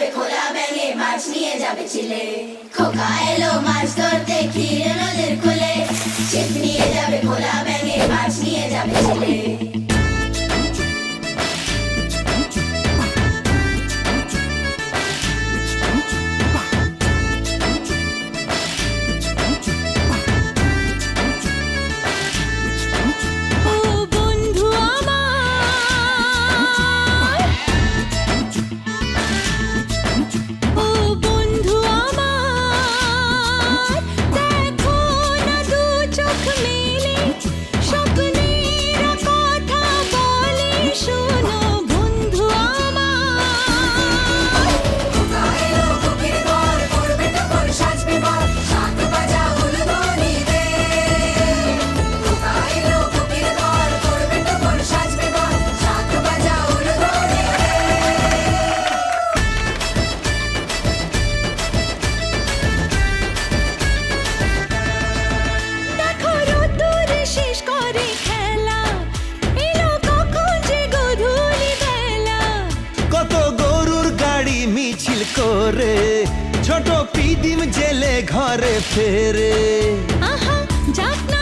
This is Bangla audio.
যাবে খোলা ব্যাঙে মাছ নিয়ে যাবে ছিলে। খোকা এলো মাছ ধরতে, ক্ষীর নদের খুলে। ছিপ নিয়ে যাবে খোলা ব্যাঙে মাছ নিয়ে যাবে ছিলে। মিছিল করে। ছোট পিদিম জেলে ঘরে ফেরে। আহা যাক না